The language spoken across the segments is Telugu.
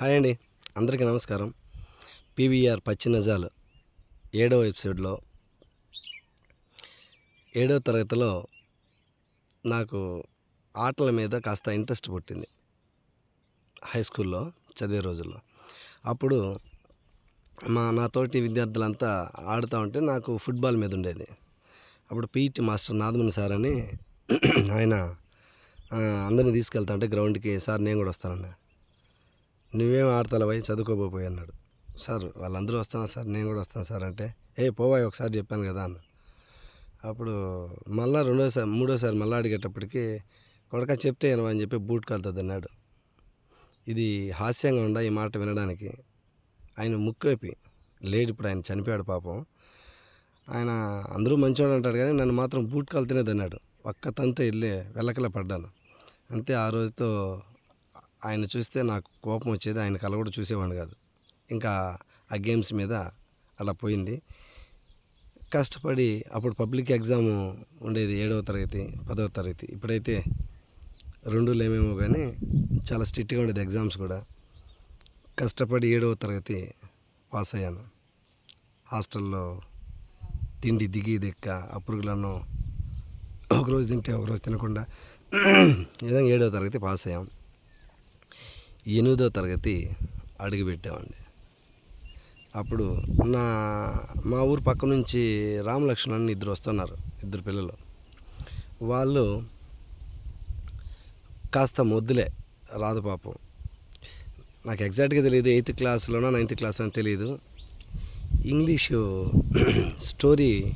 హాయ్ అండి. అందరికీ నమస్కారం. పీవీఆర్ పచ్చి నిజాలు ఏడవ ఎపిసోడ్లో ఏడవ తరగతిలో నాకు ఆటల మీద కాస్త ఇంట్రెస్ట్ పుట్టింది. హై స్కూల్లో చదివే రోజుల్లో. అప్పుడు మా నాతోటి విద్యార్థులంతా ఆడుతూ ఉంటే నాకు ఫుట్బాల్ మీద ఉండేది. అప్పుడు పీఈటీ మాస్టర్ నాదమని సార్ అని ఆయన అందరిని తీసుకెళ్తా ఉంటే గ్రౌండ్కి సార్ నేను కూడా వస్తానన్నా. నువ్వేం ఆడతావు పోయి చదువుకోబోయి అన్నాడు. సార్ వాళ్ళందరూ వస్తున్నా సార్ నేను కూడా వస్తాను సార్ అంటే ఏ పోవాయి ఒకసారి చెప్పాను కదా అన్న అప్పుడు మళ్ళా రెండోసారి మూడోసారి మళ్ళీ అడిగేటప్పటికి కొడక చెప్తే ఏనవా అని చెప్పి బూట్ కలుతుంది అన్నాడు ఇది హాస్యంగా ఉండ ఈ మాట వినడానికి? ఆయన ముక్కేపి లేడు ఇప్పుడు ఆయన చనిపోయాడు పాపం. ఆయన అందరూ మంచివాడు అంటాడు కానీ నన్ను మాత్రం బూట్ కలుతూనే అన్నాడు ఒక్క తంత వెళ్ళి వెళ్ళకలే పడ్డాను. అంతే ఆ రోజుతో ఆయన చూస్తే నాకు కోపం వచ్చేది ఆయన కళ కూడా చూసేవాడిని కాదు. ఇంకా ఆ గేమ్స్ మీద అలా పోయింది. కష్టపడి అప్పుడు పబ్లిక్ ఎగ్జామ్ ఉండేది ఏడవ తరగతి పదవ తరగతి. ఇప్పుడైతే రెండు లేమేమో కానీ చాలా స్ట్రిక్ట్గా ఉండేది ఎగ్జామ్స్ కూడా. కష్టపడి ఏడవ తరగతి పాస్ అయ్యాను. హాస్టల్లో తిండి దిగి దిక్క అప్పుడు ఒకరోజు తింటే ఒకరోజు తినకుండా ఈ విధంగా ఏడవ తరగతి పాస్ అయ్యాం. ఎనిమిదో తరగతి అడుగుపెట్టామండి అప్పుడు నా మా ఊరు పక్క నుంచి రామలక్ష్మణ్ అని ఇద్దరు వస్తున్నారు ఇద్దరు పిల్లలు. వాళ్ళు కాస్త మొద్దులే రాదు పాపం. నాకు ఎగ్జాక్ట్గా తెలియదు ఎయిత్ క్లాస్లోనో నైన్త్ క్లాస్ అని తెలియదు ఇంగ్లీషు స్టోరీ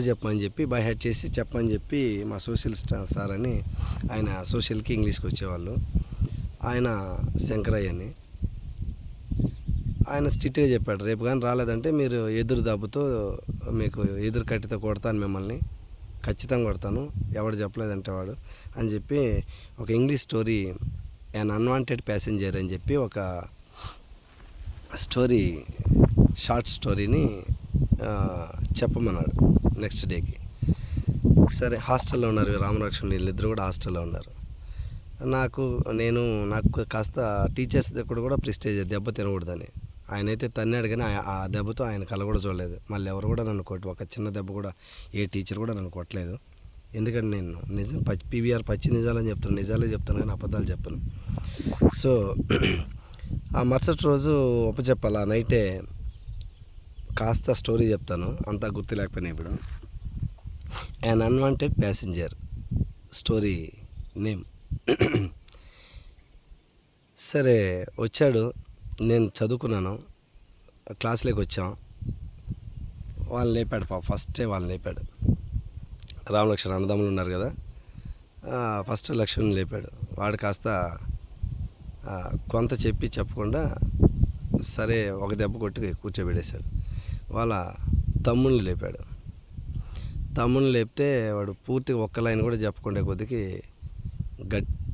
చెప్పమని చెప్పి బై హెడ్ చేసి చెప్పమని చెప్పి మా సోషల్ సార్ అని ఆయన సోషల్కి ఇంగ్లీష్కి వచ్చేవాళ్ళు. ఆయన శంకరయ్య అని ఆయన స్ట్రిక్ట్గా చెప్పాడు రేపు కానీ రాలేదంటే మీరు ఎదురు దెబ్బతో మీకు ఎదురు కట్టితో కొడతాను మిమ్మల్ని. ఖచ్చితంగా కొడతాను ఎవడు చెప్పలేదంటే వాడు అని చెప్పి ఒక English story an unwanted passenger అని చెప్పి ఒక స్టోరీ షార్ట్ స్టోరీని చెప్పమన్నాడు నెక్స్ట్ డేకి. సరే హాస్టల్లో ఉన్నారు రామరక్షణ వీళ్ళిద్దరు కూడా హాస్టల్లో ఉన్నారు. నాకు నేను నాకు కాస్త టీచర్స్ దగ్గర కూడా ప్రిస్టేజ్ దెబ్బ తినకూడదని. ఆయన అయితే తన్నాడు కానీ ఆ- ఆ దెబ్బతో ఆయన కల కూడా చూడలేదు. మళ్ళీ ఎవరు కూడా నన్ను కొట్టి ఒక చిన్న దెబ్బ కూడా ఏ టీచర్ కూడా నన్ను కొట్టలేదు. ఎందుకంటే నేను నిజం పచ్చి పీవీఆర్ పచ్చి నిజాలని చెప్తాను నిజాలే చెప్తాను కానీ అబద్ధాలు చెప్పను. సో ఆ మరుసటి రోజు ఉపచెప్పాలి ఆ నైటే కాస్త స్టోరీ చెప్తాను. అంతా గుర్తు లేకపోయినా ఇప్పుడు. An unwanted passenger story name సరే వచ్చాడు. నేను చదువుకున్నాను. క్లాస్లోకి వచ్చాం. వాళ్ళని లేపాడు పాప. ఫస్టే వాళ్ళని లేపాడు. రామలక్ష్మణ అన్నదమ్ములు ఉన్నారు కదా. ఫస్ట్ లక్ష్మణ్ లేపాడు. వాడు కాస్త కొంత చెప్పి చెప్పకుండా సరే ఒక దెబ్బ కొట్టి కూర్చోబెట్టేశాడు. వాళ్ళ తమ్ముని లేపాడు. తమ్ముని లేపితే వాడు పూర్తిగా ఒక్క లైన్ కూడా చెప్పకుండా కొద్దికి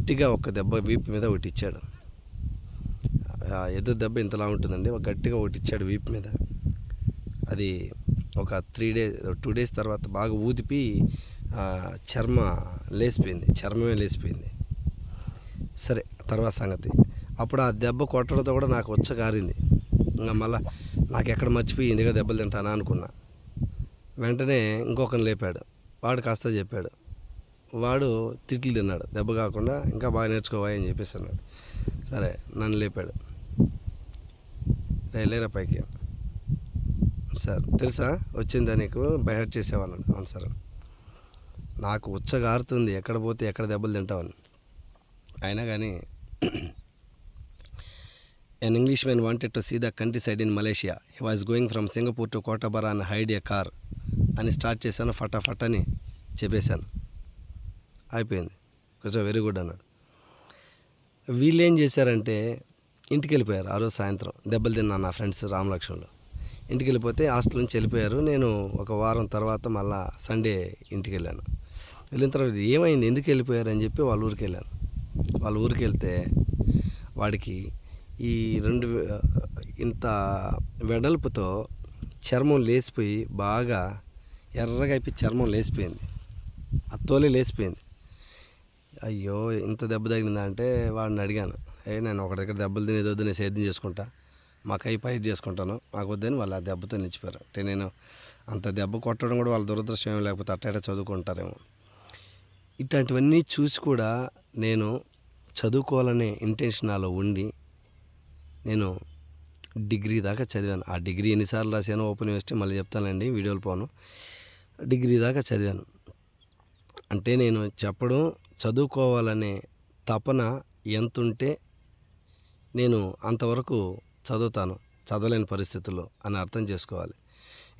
గట్టిగా ఒక దెబ్బ వీపు మీద ఒకటి ఇచ్చాడు ఎదురు దెబ్బ ఇంతలా ఉంటుందండి. ఒక గట్టిగా ఒకటి ఇచ్చాడు వీపు మీద. అది ఒక త్రీ డేస్ టూ డేస్ తర్వాత బాగా ఊదిపి ఆ, చర్మ లేసిపోయింది. చర్మమే లేసిపోయింది. సరే తర్వాత సంగతి. అప్పుడు ఆ దెబ్బ కొట్టడంతో కూడా నాకు వచ్చగారింది ఇంకా మళ్ళా నాకు ఎక్కడ మర్చిపోయి ఇందుగా దెబ్బలు తింటానా అనుకున్నా. వెంటనే ఇంకొకరిని లేపాడు. వాడు కాస్త చెప్పాడు. వాడు తిట్లు తిన్నాడు. దెబ్బ కాకుండా ఇంకా బాగా నేర్చుకోవా అని చెప్పేసి అన్నాడు. సరే నన్ను లేపాడు. రే లేరా పైకి? సార్ తెలుసా? వచ్చిందా నీకు? బయట చేసేవాన్నాడు అవును సార్ నాకు ఉచ్చగారుతుంది. ఎక్కడ పోతే ఎక్కడ దెబ్బలు తింటావని. అయినా కానీ An Englishman wanted to see the countryside in Malaysia. He was going from Singapore to Cotabara and hide a car. అని స్టార్ట్ చేశాను. ఫటాఫట్ అని చెప్పేశాను. అయిపోయింది. కొంచెం వెరీ గుడ్ అన్నాడు. వీళ్ళు ఏం చేశారంటే ఇంటికి వెళ్ళిపోయారు ఆ రోజు సాయంత్రం. దెబ్బలు తిన్నాను నా ఫ్రెండ్స్ రామలక్ష్మణులు. ఇంటికి వెళ్ళిపోతే హాస్టల్ నుంచి వెళ్ళిపోయారు. నేను ఒక వారం తర్వాత మళ్ళా సండే ఇంటికి వెళ్ళాను వెళ్ళిన తర్వాత ఏమైంది? ఎందుకు వెళ్ళిపోయారు అని చెప్పి వాళ్ళ ఊరికి వెళ్ళాను. వాళ్ళ ఊరికి వెళ్తే వాడికి ఈ రెండు ఇంత వెడల్పుతో చర్మం లేసిపోయి బాగా ఎర్రగా అయిపోయి చర్మం లేసిపోయింది ఆ తోలే లేసిపోయింది అయ్యో ఇంత దెబ్బ తగిలిందా అంటే వాడిని అడిగాను. ఏ నేను ఒక దగ్గర దెబ్బలు తినేదొద్దు నేను సేద్యం చేసుకుంటా. మా కై పైరు చేసుకుంటాను. మాకు వద్దని వాళ్ళు ఆ దెబ్బతో నిలిచిపోయారు. అంటే నేను అంత దెబ్బ కొట్టడం కూడా వాళ్ళ దురదృష్టం ఏమి లేకపోతే అట్ట చదువుకుంటారేమో. ఇట్లాంటివన్నీ చూసి కూడా నేను చదువుకోవాలనే ఇంటెన్షన్ నాలో ఉండి నేను డిగ్రీ దాకా చదివాను. ఆ డిగ్రీ ఎన్నిసార్లు రాశాను ఓపెన్ యూనివర్సిటీ మళ్ళీ చెప్తానండి వీడియోలు పోను. డిగ్రీ దాకా చదివాను. అంటే నేను చెప్పడం చదువుకోవాలనే తపన ఎంతుంటే నేను అంతవరకు చదువుతాను చదవలేని పరిస్థితుల్లో అని అర్థం చేసుకోవాలి.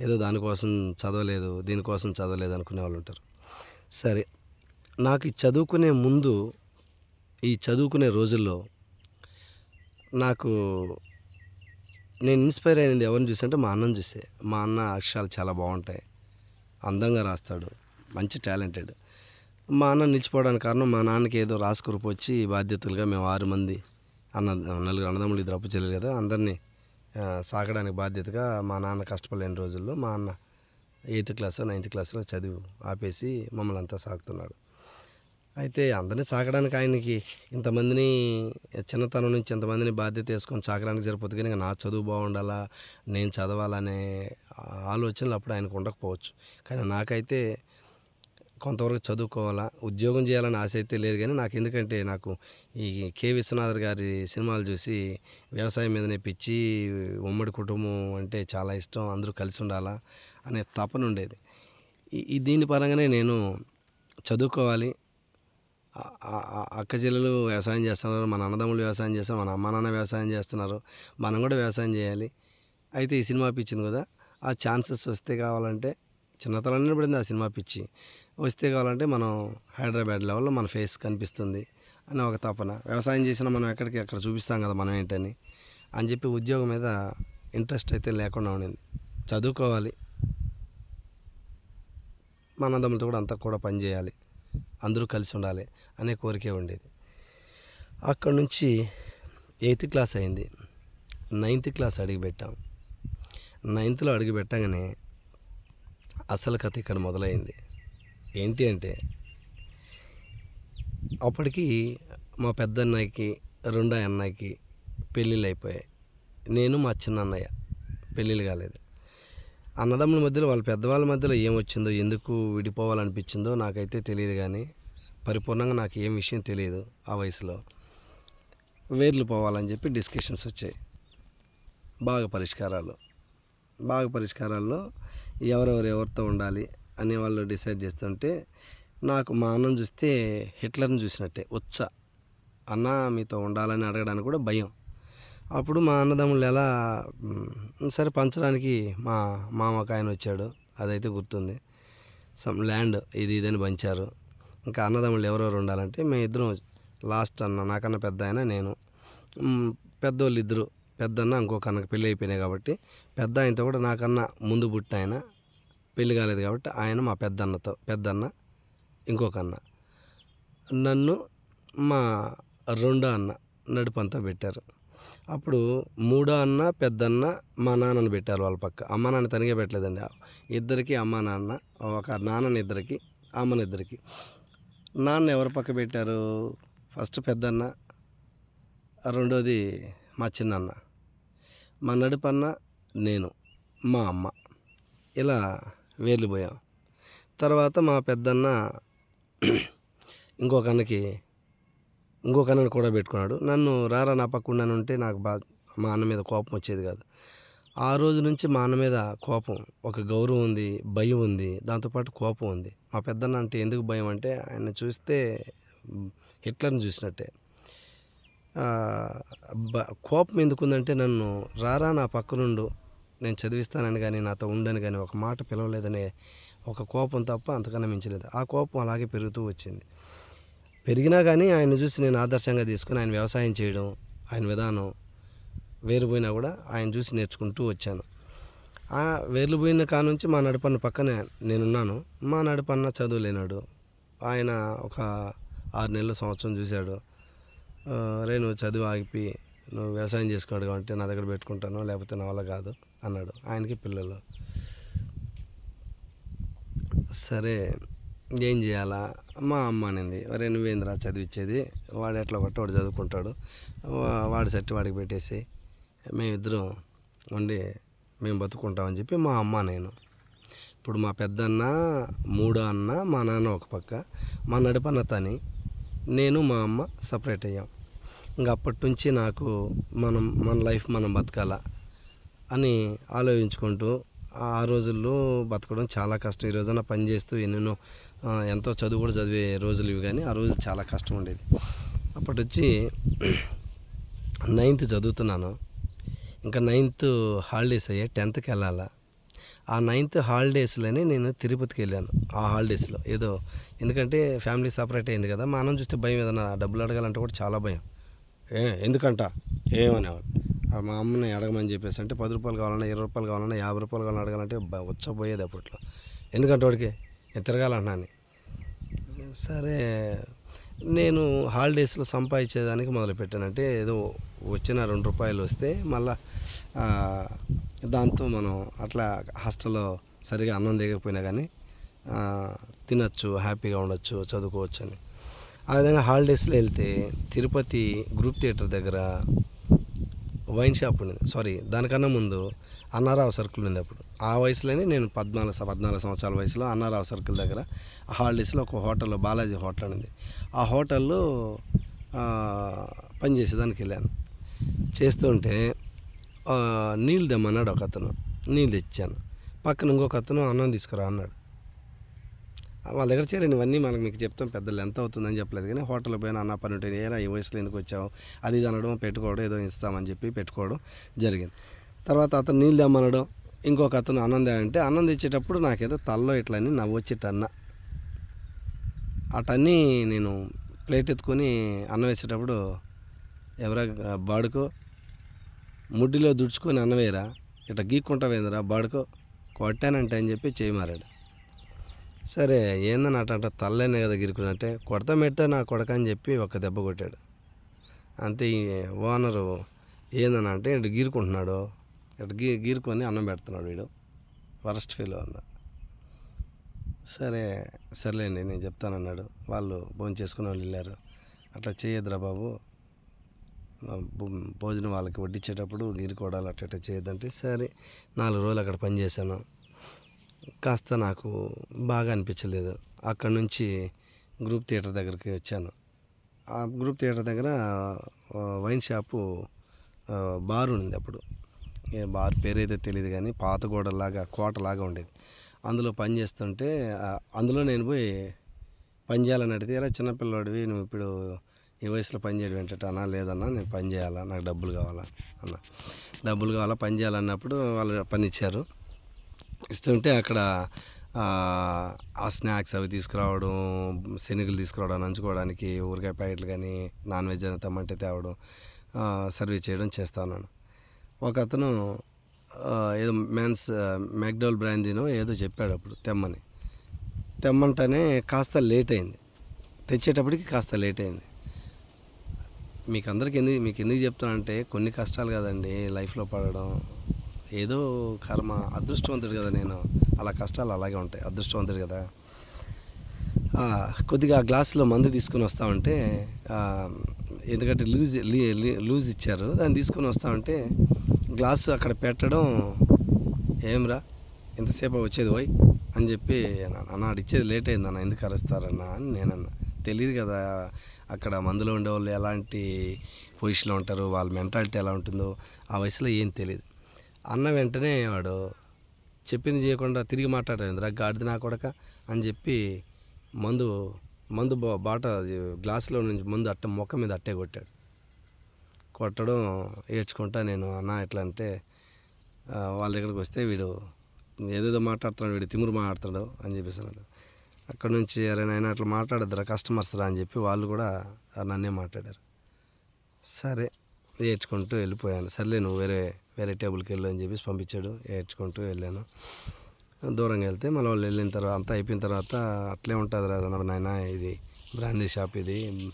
ఏదో దానికోసం చదవలేదు దీనికోసం చదవలేదు అనుకునే వాళ్ళు ఉంటారు. సరే నాకు చదువుకునే ముందు ఈ చదువుకునే రోజుల్లో నాకు నేను ఇన్స్పైర్ అయినది ఎవరిని చూసి అంటే మా అన్నని చూసే. మా అన్న అక్షరాలు చాలా బాగుంటాయి. అందంగా రాస్తాడు. మంచి టాలెంటెడ్. మా అన్న నిలిచిపోవడానికి కారణం మా నాన్నకి ఏదో రాసుకురుపు వచ్చి బాధ్యతలుగా మేము ఆరు మంది అన్న నలుగురు అన్నదమ్ములు ఇద్దరు అప్పు చెల్లెలు కదా అందరినీ సాగడానికి బాధ్యతగా మా నాన్న కష్టపడలేని రోజుల్లో మా అన్న ఎయిత్ క్లాస్ నైన్త్ క్లాస్లో చదువు ఆపేసి మమ్మల్ని అంతా సాగుతున్నాడు అయితే అందరినీ సాగడానికి ఆయనకి ఇంతమందిని చిన్నతనం నుంచి ఇంతమందిని బాధ్యత వేసుకొని సాగడానికి సరిపోతుంది కానీ నా చదువు బాగుండాలా నేను చదవాలనే ఆలోచనలు అప్పుడు ఆయనకు ఉండకపోవచ్చు. కానీ నాకైతే కొంతవరకు చదువుకోవాలా? ఉద్యోగం చేయాలని ఆశ అయితే లేదు కానీ నాకు ఎందుకంటే నాకు ఈ కె. విశ్వనాథర్ గారి సినిమాలు చూసి వ్యవసాయం మీదనే పిచ్చి ఉమ్మడి కుటుంబం అంటే చాలా ఇష్టం అందరూ కలిసి ఉండాలా అనే తపన ఉండేది. ఈ- దీని పరంగానే నేను చదువుకోవాలి. అక్క చెల్లెలు వ్యవసాయం చేస్తున్నారు మన అన్నదమ్ములు వ్యవసాయం చేస్తున్నారు మన అమ్మ నాన్న వ్యవసాయం చేస్తున్నారు మనం కూడా వ్యవసాయం చేయాలి. అయితే ఈ సినిమా పిచ్చింది కదా ఆ ఛాన్సెస్ వస్తే కావాలంటే చిన్నతనంలో పడింది ఆ సినిమా పిచ్చి. వస్తే కావాలంటే మనం హైదరాబాద్ లెవెల్లో మన ఫేస్ కనిపిస్తుంది అని ఒక తపన. వ్యవసాయం చేసినా మనం ఎక్కడికి అక్కడ చూపిస్తాం కదా మనం ఏంటని. అని చెప్పి ఉద్యోగం మీద ఇంట్రెస్ట్ అయితే లేకుండా ఉండింది. చదువుకోవాలి. మన అన్నదమ్ములతో కూడా అంతా కూడా పని చేయాలి. అందరూ కలిసి ఉండాలి అనే కోరికే ఉండేది. అక్కడ నుంచి ఎయిత్ క్లాస్ అయింది. నైన్త్ క్లాస్ అడిగిపెట్టాం నైన్త్లో అడుగు పెట్టగానే అసలు కథ ఇక్కడ మొదలైంది. ఏంటి అంటే అప్పటికి మా పెద్ద అన్నయ్యకి రెండో అన్నయ్యకి పెళ్ళిళ్ళు అయిపోయాయి. నేను మా చిన్న అన్నయ్య పెళ్ళిళ్ళు కాలేదు. అన్నదమ్ముల మధ్యలో వాళ్ళ పెద్దవాళ్ళ మధ్యలో ఏమొచ్చిందో ఎందుకు విడిపోవాలనిపించిందో నాకైతే తెలియదు కానీ పరిపూర్ణంగా నాకు ఏం విషయం తెలియదు ఆ వయసులో. వేర్లు పోవాలని చెప్పి డిస్కషన్స్ వచ్చాయి. బాగా పరిష్కారాలు. బాగా పరిష్కారాల్లో ఎవరెవరు ఎవరితో ఉండాలి అనే వాళ్ళు డిసైడ్ చేస్తుంటే నాకు మా అన్నం చూస్తే హిట్లర్ని చూసినట్టే వచ్చ అన్న మీతో ఉండాలని అడగడానికి కూడా భయం. అప్పుడు మా అన్నదమ్ముళ్ళు ఎలా సరే పంచడానికి మా మామకు ఆయన వచ్చాడు అదైతే గుర్తుంది. సమ్ ల్యాండ్ ఇది ఇదని పంచారు. ఇంకా అన్నదమ్ముళ్ళు ఎవరెవరు ఉండాలంటే మేము ఇద్దరం లాస్ట్ అన్న నాకన్నా పెద్ద ఆయన నేను. పెద్దోళ్ళు ఇద్దరు పెద్దన్న ఇంకొక అన్నకి పెళ్ళి అయిపోయినాయి కాబట్టి పెద్ద ఆయనతో కూడా నాకన్నా ముందు పుట్టిన ఆయన పెళ్ళి కాలేదు కాబట్టి ఆయన మా పెద్దన్నతో పెద్దన్న ఇంకొక అన్న నన్ను మా రెండో అన్న నడుపంతా పెట్టారు. అప్పుడు మూడో అన్న పెద్దన్న మా నాన్నను పెట్టారు వాళ్ళ పక్క. అమ్మ నాన్న తనిగా పెట్టలేదండి. ఇద్దరికి అమ్మ నాన్న ఒక నాన్నని ఇద్దరికి అమ్మని ఇద్దరికి. నాన్న ఎవరి పక్క పెట్టారు? ఫస్ట్ పెద్దన్న రెండోది మా చిన్నన్న. మా నడుపన్న నేను మా అమ్మ. ఇలా వేర్లు పోయాం తర్వాత మా పెద్దన్న ఇంకొక అన్నకి ఇంకొక అన్నని కూడా పెట్టుకున్నాడు. నన్ను రారా నా పక్క ఉంటే నాకు బా మా అన్న మీద కోపం వచ్చేది కాదు. ఆ రోజు నుంచి మా అన్న మీద కోపం ఒక గౌరవం ఉంది భయం ఉంది దాంతోపాటు కోపం ఉంది. మా పెద్దన్న అంటే ఎందుకు భయం అంటే ఆయన చూస్తే హిట్లర్ని చూసినట్టే. బ- కోపం ఎందుకుందంటే నన్ను రారా నా పక్కనుండు నేను చదివిస్తానని కానీ నాతో ఉండని కానీ ఒక మాట పిలవలేదనే ఒక కోపం తప్ప అంతకన్నా మించలేదు. ఆ కోపం అలాగే పెరుగుతూ వచ్చింది. పెరిగినా కానీ ఆయన చూసి నేను ఆదర్శంగా తీసుకుని ఆయన వ్యవసాయం చేయడం ఆయన విధానం వేరుపోయినా కూడా ఆయన చూసి నేర్చుకుంటూ వచ్చాను. ఆ వేర్లుపోయిన కానుంచి మా నడపన్న పక్కనే నేనున్నాను. మా నడపన్న చదువులేనాడు. ఆయన ఒక ఆరు నెలల సంవత్సరం చూశాడు. రే నువ్వు చదువు ఆగిపి నువ్వు వ్యవసాయం చేసుకున్నాడు కాబట్టి నా దగ్గర పెట్టుకుంటాను లేకపోతే నా వల్ల కాదు. అన్నాడు ఆయనకి పిల్లలు. సరే ఏం చేయాలా? మా అమ్మ అనింది. ఒరే నువ్వేంద్రా చదివించేది వాడు ఎట్లా కొట్ట వాడు చదువుకుంటాడు. వా- వాడి సెట్ వాడికి పెట్టేసి మేమిద్దరం ఉండి మేము బతుకుంటామని చెప్పి మా అమ్మ నేను. ఇప్పుడు మా పెద్దన్న మూడో అన్న మా నాన్న ఒక పక్క మా నడిపన్న తని నేను మా అమ్మ సపరేట్ అయ్యాం. ఇంకా అప్పటి నుంచి నాకు మనం మన లైఫ్ మనం బతకాలా? అని ఆలోచించుకుంటూ ఆ రోజుల్లో బతకడం చాలా కష్టం. ఈ రోజున పని చేస్తూ ఎన్నెన్నో ఎంతో చదువు కూడా చదివే రోజులు ఇవి కానీ ఆ రోజు చాలా కష్టం ఉండేది. అప్పటి వచ్చి నైన్త్ చదువుతున్నాను. ఇంకా నైన్త్ హాలిడేస్ అయ్యే టెన్త్కి వెళ్ళాలా. ఆ నైన్త్ హాలిడేస్లోనే నేను తిరుపతికి వెళ్ళాను ఆ హాలిడేస్లో. ఏదో ఎందుకంటే ఫ్యామిలీ సపరేట్ అయింది కదా మా అన్నం చూస్తే భయం ఏదన్నా డబ్బులు అడగాలంటే కూడా చాలా భయం. ఏ ఎందుకంట? ఏమనేవాడు. మా అమ్మని అడగమని చెప్పేసి అంటే పది రూపాయలు కావాలన్నా ఇరవై రూపాయలు కావాలన్నా యాభై రూపాయలు కావాలన్నా అడగాలంటే వచ్చబోయేది అప్పట్లో. ఎందుకంటే వాడికి నేను తిరగాలన్నా అని. సరే నేను హాలిడేస్లో సంపాదించేదానికి మొదలుపెట్టానంటే ఏదో వచ్చిన రెండు రూపాయలు వస్తే మళ్ళా దాంతో మనం అట్లా హాస్టల్లో సరిగా అన్నం దిగకపోయినా కానీ తినచ్చు హ్యాపీగా ఉండొచ్చు చదువుకోవచ్చు అని. ఆ విధంగా హాలిడేస్లో వెళ్తే తిరుపతి గ్రూప్ థియేటర్ దగ్గర వైన్ షాప్ ఉండింది. సారీ దానికన్నా ముందు అన్నారావు సర్కిల్ ఉంది అప్పుడు. ఆ వయసులోనే నేను పద్నాలుగు పద్నాలుగు సంవత్సరాల వయసులో అన్నారావు సర్కిల్ దగ్గర హాలిడేస్లో ఒక హోటల్లో బాలాజీ హోటల్ ఉంది ఆ హోటల్లో పనిచేసేదానికి వెళ్ళాను. చేస్తుంటే నీళ్ళు తెమ్మన్నాడు ఒక అతను నీళ్ళు తెచ్చాను. పక్కన ఇంకొక అతను అన్నం తీసుకురా అన్నాడు. వాళ్ళ దగ్గర చేరండి ఇవన్నీ మనకు మీకు చెప్తాం. పెద్దలు ఎంత అవుతుందని చెప్పలేదు. కానీ హోటల్ పోయిన అన్న పని ఉంటే ఏరా ఈ వయసులో ఎందుకు వచ్చావు? అది ఇది అనడం పెట్టుకోవడం ఏదో ఇస్తామని చెప్పి పెట్టుకోవడం జరిగింది. తర్వాత అతను నీళ్ళు తెమ్మనడం ఇంకొక అతను అన్నం అంటే అన్నం తెచ్చేటప్పుడు నాకేదో తల్లో ఇట్లా నవ్వు వచ్చేటన్న అటన్నీ నేను ప్లేట్ ఎత్తుకొని అన్నం వేసేటప్పుడు ఎవరా బాడుకో ముడ్డిలో దుడుచుకొని అన్నం వేయరా? గీక్కుంటా వేందిరా బాడుకో కొట్టానంటే అని చెప్పి చేయమారాడు సరే ఏందని అట తల్లైన కదా గిరుకునంటే కొడతా మెడతా నా కొడక అని చెప్పి ఒక దెబ్బ కొట్టాడు. అంతే ఈ ఓనరు ఏందని అంటే ఇటు గీరుకుంటున్నాడు. ఇటు గీ గీరుకొని అన్నం పెడుతున్నాడు వీడు. వరస్ట్ ఫీల్ అన్నాడు సరే సర్లేండి నేను చెప్తానన్నాడు. వాళ్ళు భోజనం చేసుకుని వాళ్ళు వెళ్ళారు. అట్లా చేయొద్దురా బాబు. భోజనం వాళ్ళకి వడ్డించేటప్పుడు గీరుకోవడాలు అట్ట ఇట్ట చేయొద్దంటే సరే నాలుగు రోజులు అక్కడ పనిచేశాను. కాస్త నాకు బాగా అనిపించలేదు. అక్కడ నుంచి గ్రూప్ థియేటర్ దగ్గరికి వచ్చాను. ఆ గ్రూప్ థియేటర్ దగ్గర వైన్ షాపు బార్ ఉంది అప్పుడు. ఏ బార్ పేరైతే తెలియదు కానీ పాత గోడలాగా కోటలాగా ఉండేది. అందులో పని చేస్తుంటే అందులో నేను పోయి పని చేయాలని అడిగితే ఇలా చిన్నపిల్లవాడివి నువ్వు ఇప్పుడు ఈ వయసులో పని చేయడం ఏంటంటే లేదన్నా నేను పని చేయాలా? నాకు డబ్బులు కావాలా? అన్న. డబ్బులు కావాలా పని చేయాలన్నప్పుడు వాళ్ళు పని ఇచ్చారు. ఇస్తుంటే అక్కడ ఆ, స్నాక్స్ అవి తీసుకురావడం శనగలు తీసుకురావడం నంచుకోవడానికి ఊరగాయ ప్యాకెట్లు కానీ నాన్ వెజ్ అని తెమ్మంటే తేవడం సర్వీస్ చేయడం చేస్తా ఉన్నాను. ఒక అతను ఏదో మ్యాన్స్ మ్యాక్డోల్ బ్రాందీనో ఏదో చెప్పాడు అప్పుడు తెమ్మని. తెమ్మంటేనే కాస్త లేట్ అయింది. తెచ్చేటప్పటికి కాస్త లేట్ అయింది. మీకు అందరికి ఎందుకు మీకు ఎందుకు చెప్తానంటే కొన్ని కష్టాలు కదండి లైఫ్లో పడడం. ఏదో కర్మ అదృష్టవంతుడు కదా నేను. అలా కష్టాలు అలాగే ఉంటాయి అదృష్టవంతుడు కదా. కొద్దిగా ఆ గ్లాసులో మందు తీసుకొని వస్తా ఉంటే ఎందుకంటే లూజ్ లూజ్ ఇచ్చారు. దాన్ని తీసుకొని వస్తా ఉంటే గ్లాసు అక్కడ పెట్టడం ఏమ్రా ఎంతసేపు వచ్చేది పోయి అని చెప్పి అన్న ఇచ్చేది లేట్ అయింది అన్న ఎందుకు అరుస్తారన్నా అని నేనన్నా తెలియదు కదా అక్కడ మందులో ఉండేవాళ్ళు ఎలాంటి పొజిషన్లో ఉంటారు వాళ్ళ మెంటాలిటీ ఎలా ఉంటుందో ఆ వయసులో ఏం తెలియదు అన్న వెంటనే వాడు చెప్పింది చేయకుండా తిరిగి మాట్లాడేది రా గాడిది నా కొడక? అని చెప్పి మందు మందు బా- బాట గ్లాసులో నుంచి మందు అట్ట మొక్క మీద అట్టే కొట్టాడు. కొట్టడం ఏడ్చుకుంటా నేను అన్న ఎట్లా అంటే వాళ్ళ దగ్గరికి వస్తే వీడు ఏదేదో మాట్లాడుతున్నాడు వీడు తిమురు మాట్లాడుతున్నాడు అని చెప్పేసి అన్నాడు. అక్కడ నుంచి ఎవరైనా అట్లా మాట్లాడద్దురా కస్టమర్స్ రా అని చెప్పి వాళ్ళు కూడా నన్నే మాట్లాడారు. సరే. ఏడ్చుకుంటూ వెళ్ళిపోయాను. సర్లే నువ్వు వేరే వేరే టేబుల్కి వెళ్ళు అని చెప్పేసి పంపించాడు. ఏడ్చుకుంటూ వెళ్ళాను. దూరంగా వెళ్తే మళ్ళీ వాళ్ళు వెళ్ళిన తర్వాత అంతా అయిపోయిన తర్వాత అట్లే ఉంటుంది రా నాయన ఇది బ్రాందీ షాప్ ఇది.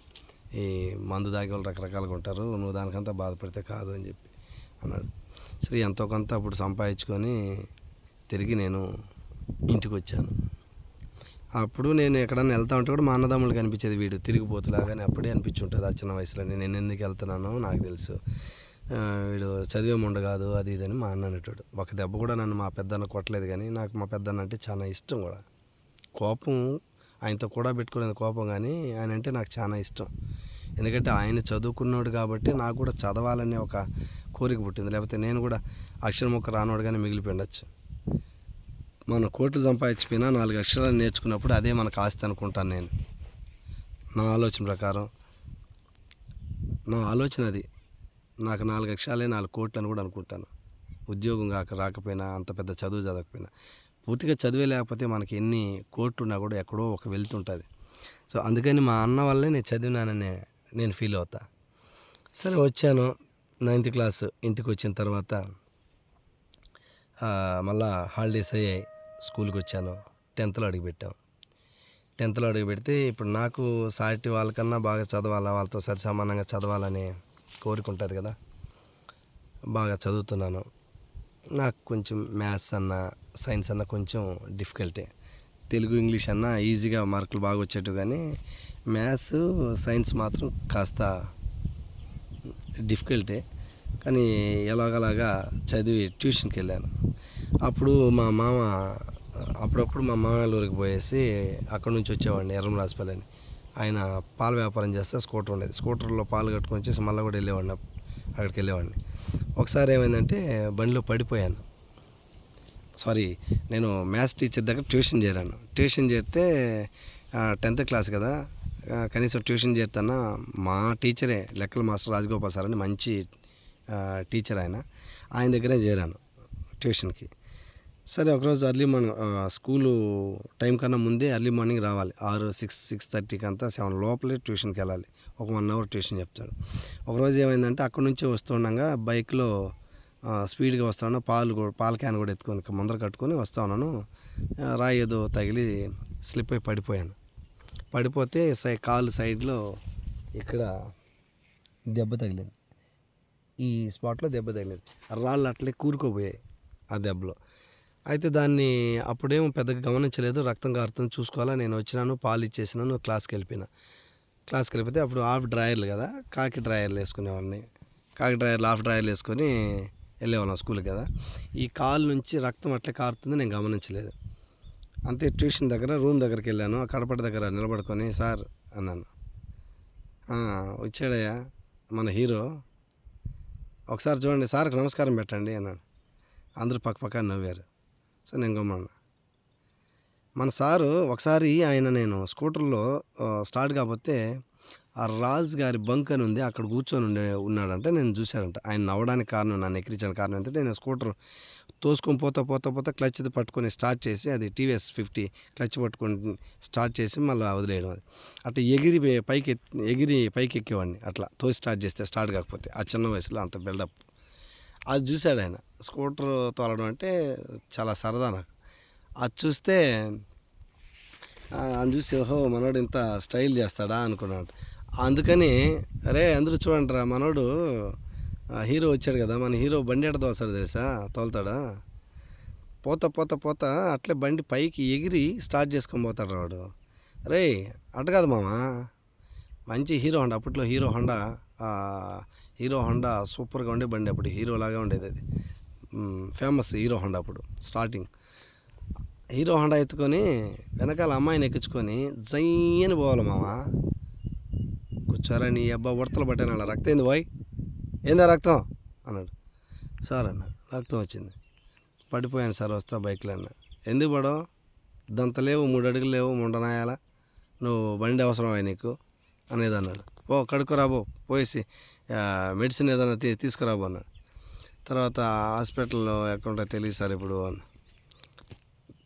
ఈ మందు దాగే వాళ్ళు రకరకాలుగా ఉంటారు. నువ్వు దానికంతా బాధపడితే కాదు అని చెప్పి అన్నాడు. సరే ఎంతో కొంత అప్పుడు సంపాదించుకొని తిరిగి నేను ఇంటికి వచ్చాను. అప్పుడు నేను ఎక్కడన్నా వెళ్తా ఉంటే కూడా మా అన్నదమ్ములు కనిపించేది వీడు తిరిగిపోతులాగానే అప్పుడే అనిపించుంటుంది. ఆ చిన్న వయసులో నేను ఎందుకు వెళ్తున్నానో నాకు తెలుసు. వీడు చదివే ముండ కాదు అది ఇది అని మా అన్న అనేటోడు. ఒక దెబ్బ కూడా నన్ను మా పెద్దన్న కొట్టలేదు కానీ నాకు మా పెద్దన్న అంటే చాలా ఇష్టం కూడా. కోపం ఆయనతో కూడా పెట్టుకునేది కోపం కానీ ఆయన అంటే నాకు చాలా ఇష్టం. ఎందుకంటే ఆయన చదువుకున్నాడు కాబట్టి నాకు కూడా చదవాలనే ఒక కోరిక పుట్టింది. లేకపోతే నేను కూడా అక్షరం రానోడు కానీ మిగిలిపోయిండొచ్చు మన కోట్లు సంపాదించిపోయినా నాలుగు అక్షరాలు నేర్చుకున్నప్పుడు అదే మనకు ఆస్తి అనుకుంటాను నేను. నా ఆలోచన ప్రకారం నా ఆలోచన అది. నాకు నాలుగు అక్షరాలే నాలుగు కోట్లు అని కూడా అనుకుంటాను. ఉద్యోగం కాక రాకపోయినా అంత పెద్ద చదువు చదవకపోయినా పూర్తిగా చదివే లేకపోతే మనకి ఎన్ని కోట్లు ఉన్నా కూడా ఎక్కడో ఒక వెళ్తుంటుంది సో అందుకని మా అన్న వల్లే నేను చదివినానని నేను ఫీల్ అవుతా. సరే వచ్చాను. నైన్త్ క్లాస్ ఇంటికి వచ్చిన తర్వాత మళ్ళా హాలిడేస్ అయ్యాయి. స్కూల్కి వచ్చాను టెన్త్లో అడుగుపెట్టాం. టెన్త్లో అడుగు పెడితే ఇప్పుడు నాకు సాటి వాళ్ళకన్నా బాగా చదవాలా వాళ్ళతో సరి సమానంగా చదవాలనే కోరిక ఉంటుంది కదా. బాగా చదువుతున్నాను. నాకు కొంచెం మ్యాథ్స్ అన్న సైన్స్ అన్న కొంచెం డిఫికల్టే. తెలుగు ఇంగ్లీష్ అన్న ఈజీగా మార్కులు బాగా వచ్చేట్టు కానీ మ్యాథ్స్ సైన్స్ మాత్రం కాస్త డిఫికల్టే. కానీ ఎలాగలాగా చదివి ట్యూషన్కి వెళ్ళాను అప్పుడు మా మామ అప్పుడప్పుడు మా మామయ్య ఊరికి పోయేసి అక్కడ నుంచి వచ్చేవాడిని ఎర్రమరాజపల్లి అని ఆయన పాల వ్యాపారం చేస్తే స్కూటర్ ఉండేది. స్కూటర్లో పాలు కట్టుకొని వచ్చేసి మళ్ళీ కూడా వెళ్ళేవాడిని అక్కడికి వెళ్ళేవాడిని. ఒకసారి ఏమైందంటే బండిలో పడిపోయాను. సారీ నేను మ్యాథ్స్ టీచర్ దగ్గర ట్యూషన్ చేరాను. ట్యూషన్ చేరితే టెన్త్ క్లాస్ కదా కనీసం ట్యూషన్ చేరుతానా మా టీచరే లెక్కల మాస్టర్ రాజగోపాల్ సార్ అని మంచి టీచర్ ఆయన. ఆయన దగ్గరే చేరాను ట్యూషన్కి. సరే ఒకరోజు అర్లీ మార్నింగ్ స్కూలు టైం కన్నా ముందే ఎర్లీ మార్నింగ్ రావాలి. ఆరు సిక్స్ సిక్స్ థర్టీకి అంతా సెవెన్ లోపలే ట్యూషన్కి వెళ్ళాలి ఒక వన్ అవర్ ట్యూషన్ చెప్తాడు. ఒకరోజు ఏమైందంటే అక్కడి నుంచి వస్తుండగా బైక్లో స్పీడ్గా వస్తాను పాలు కూడా పాల క్యాన్ కూడా ఎత్తుకొని ముందర కట్టుకొని వస్తా ఉన్నాను. రాయి ఏదో తగిలి స్లిప్ అయి పడిపోయాను. పడిపోతే సై కాలు సైడ్లో ఇక్కడ దెబ్బ తగిలింది. ఈ స్పాట్లో దెబ్బ తగిలింది. రాళ్ళు అట్లే కూరుకోపోయాయి ఆ దెబ్బలో. అయితే దాన్ని అప్పుడేమో పెద్దగా గమనించలేదు. రక్తం కారుతుంది చూసుకోవాలా నేను వచ్చినాను పాలు ఇచ్చేసినాను క్లాస్కి వెళ్ళిపోయినా. క్లాస్కి వెళ్ళిపోతే అప్పుడు హాఫ్ డ్రాయర్లు కదా కాకి డ్రాయర్లు వేసుకునేవాడిని. కాకి డ్రాయర్లు హాఫ్ డ్రాయర్లు వేసుకొని వెళ్ళేవాళ్ళం స్కూల్ కదా. ఈ కాలు నుంచి రక్తం అట్లే కారుతుంది నేను గమనించలేదు. అంతే ట్యూషన్ దగ్గర రూమ్ దగ్గరికి వెళ్ళాను ఆ కడపటి దగ్గర నిలబడుకొని సార్ అన్నాను. వచ్చాడయ్యా మన హీరో. ఒకసారి చూడండి సార్కి నమస్కారం పెట్టండి అన్నాడు. అందరూ పక్క పక్క నవ్వారు. సార్ నేను గమ్మన్నా మన సారు ఒకసారి ఆయన నేను స్కూటర్లో స్టార్ట్ కాకపోతే ఆ రాజు గారి బంక్ అని ఉంది అక్కడ కూర్చొని ఉండే ఉన్నాడంటే నేను చూశాడంట. ఆయన నవ్వడానికి కారణం నన్ను ఎక్కిరించడానికి కారణం ఏంటంటే నేను స్కూటర్ తోసుకొని పోతా పోతా పోతా క్లచ్ పట్టుకొని స్టార్ట్ చేసి అది టీవీఎస్ ఫిఫ్టీ క్లచ్ పట్టుకొని స్టార్ట్ చేసి మళ్ళీ వదిలేయడం అది. అట్లా ఎగిరి పైకి ఎగిరి పైకి ఎక్కేవాడిని అట్లా తోసి స్టార్ట్ చేస్తే స్టార్ట్ కాకపోతే ఆ చిన్న వయసులో అంత బిల్డప్ అది చూశాడు ఆయన. స్కూటర్ తోలడం అంటే చాలా సరదా నాకు. అది చూస్తే ఆ, అని చూసి ఓహో మనోడు ఇంత స్టైల్ చేస్తాడా అనుకున్నాడు. అందుకని అరే అందరూ చూడండి రా మనోడు హీరో వచ్చాడు కదా మన హీరో బండి ఎడ తోస్తాడు తెలుసా? తోలుతాడా? పోత పోతా పోత అట్లే బండి పైకి ఎగిరి స్టార్ట్ చేసుకొని పోతాడు రాడు రే అట్ట కాదు మామ మంచి హీరో హోండా అప్పట్లో హీరో హోండా హీరో హోండా సూపర్గా ఉండే బండి అప్పుడు హీరోలాగా ఉండేది అది. ఫేమస్ హీరో హోండా అప్పుడు స్టార్టింగ్ హీరో హోండా ఎత్తుకొని వెనకాల అమ్మాయిని ఎక్కించుకొని జయ్యని పోవాలి మామ. కూర్చోరా నీ అబ్బా ఉడతలు పట్టాను అలా రక్తం ఏంది బాయ్? ఏందా రక్తం? అన్నాడు. సార్ అన్న రక్తం వచ్చింది. పడిపోయాను సార్ వస్తా బైక్లో అన్న. ఎందుకు పడవు దంత లేవు మూడు అడుగులు లేవు ముండనాయాల నువ్వు బండి అవసరమా నీకు? అనేది అన్నాడు ఓ కడుక్కోరాబో పోయేసి మెడిసిన్ ఏదైనా తీ తీసుకురాబో తర్వాత హాస్పిటల్లో ఎక్కడ తెలియదు సార్ ఇప్పుడు అన్న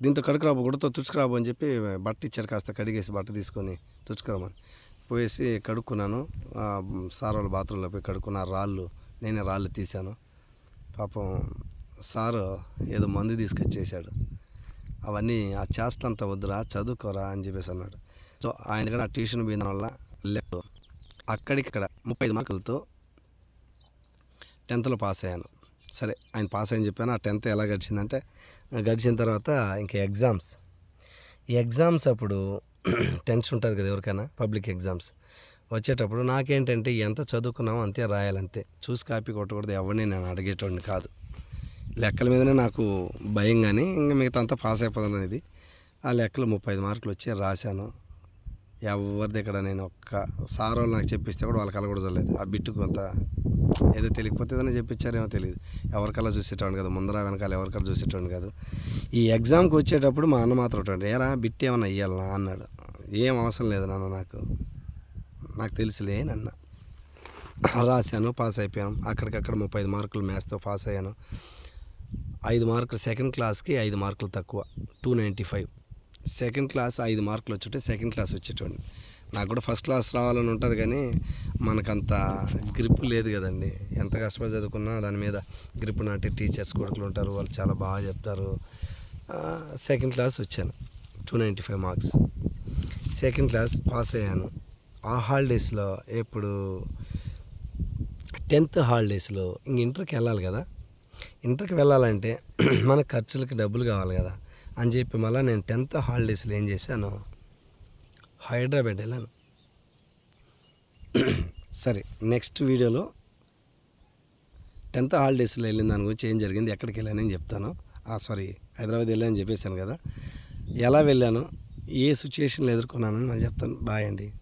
దీంతో కడుకురాబు గుడతో తుడుచుకురాబు అని చెప్పి బట్ట ఇచ్చారు కాస్త కడిగేసి బట్ట తీసుకొని తుడుచుకురామని. పోయేసి కడుక్కున్నాను. సార్ వాళ్ళ బాత్రూంలో పోయి కడుక్కున్న రాళ్ళు. నేనే రాళ్ళు తీశాను. పాపం సారు ఏదో మందు తీసుకొచ్చేసాడు. అవన్నీ ఆ చేస్తంత వద్దురా చదువుకోరా అని చెప్పేసి అన్నాడు. సో ఆయన కూడా ఆ ట్యూషన్ పోయిన వల్ల లేదు అక్కడిక్కడ ముప్పై ఐదు మార్కులతో టెన్త్లో పాస్ అయ్యాను సరే ఆయన పాస్ అయ్యని చెప్పాను. ఆ టెన్త్ ఎలా గడిచిందంటే గడిచిన తర్వాత ఇంకా ఎగ్జామ్స్. ఈ ఎగ్జామ్స్ అప్పుడు టెన్షన్ ఉంటుంది కదా ఎవరికైనా పబ్లిక్ ఎగ్జామ్స్. వచ్చేటప్పుడు నాకేంటంటే ఎంత చదువుకున్నామో అంతే రాయాలంతే. చూసి కాపీ కొట్టకూడదు ఎవరిని నేను అడిగేటోడిని కాదు. లెక్కల మీదనే నాకు భయం కానీ ఇంకా మిగతా అంతా పాస్ అయిపోదాం అనేది ఆ లెక్కలు ముప్పై ఐదు మార్కులు వచ్చి రాశాను. ఎవరిది ఇక్కడ నేను ఒక్క సార్ వాళ్ళు నాకు చెప్పిస్తే కూడా వాళ్ళ కళ కూడా చూడలేదు. ఆ బిట్టు కొంత ఏదో తెలియకపోతే ఏదైనా చెప్పించారేమో తెలియదు. ఎవరికల్లా చూసేటవాడు కాదు ముందర వెనకాల ఎవరికల్లా చూసేటవాడు కాదు. ఈ ఎగ్జామ్కి వచ్చేటప్పుడు మా అన్న మాత్రం ఉంటాడు ఏరా బిట్ ఏమన్నా ఇయ్యాలనా అన్నాడు. ఏం అవసరం లేదు నాన్న నాకు. నాకు తెలుసులే నన్న రాశాను పాస్ అయిపోయాను. అక్కడికక్కడ ముప్పై ఐదు మార్కులు మ్యాథ్స్తో పాస్ అయ్యాను. ఐదు మార్కులు సెకండ్ క్లాస్కి ఐదు మార్కులు తక్కువ. Two ninety five. Second class ఐదు మార్కులు వచ్చుంటే సెకండ్ క్లాస్ వచ్చేటోండి నాకు కూడా ఫస్ట్ క్లాస్ రావాలని ఉంటుంది కానీ మనకంత గ్రిప్ లేదు కదండి. ఎంత కష్టపడి చదువుకున్నా దాని మీద గ్రిప్ నాటి టీచర్స్ కొడుకులు ఉంటారు వాళ్ళు చాలా బాగా చెప్తారు. సెకండ్ క్లాస్ వచ్చాను two ninety five marks. Second class pass అయ్యాను. ఆ హాలిడేస్లో ఎప్పుడు? టెన్త్ హాలిడేస్లో ఇంక ఇంటర్కి వెళ్ళాలి కదా. ఇంటర్కి వెళ్ళాలంటే మన ఖర్చులకి డబ్బులు కావాలి కదా. అని చెప్పి మళ్ళీ నేను టెన్త్ హాలిడేస్లో ఏం చేశాను? హైదరాబాద్ వెళ్ళాను. సరే నెక్స్ట్ వీడియోలో టెన్త్ హాలిడేస్లో వెళ్ళిన దాని గురించి ఏం జరిగింది ఎక్కడికి వెళ్ళానని చెప్తాను. సారీ హైదరాబాద్ వెళ్ళానని చెప్పేశాను కదా. ఎలా వెళ్ళాను ఏ సిచ్యుయేషన్లో ఎదుర్కొన్నానని నేను చెప్తాను. బాయ్ అండి.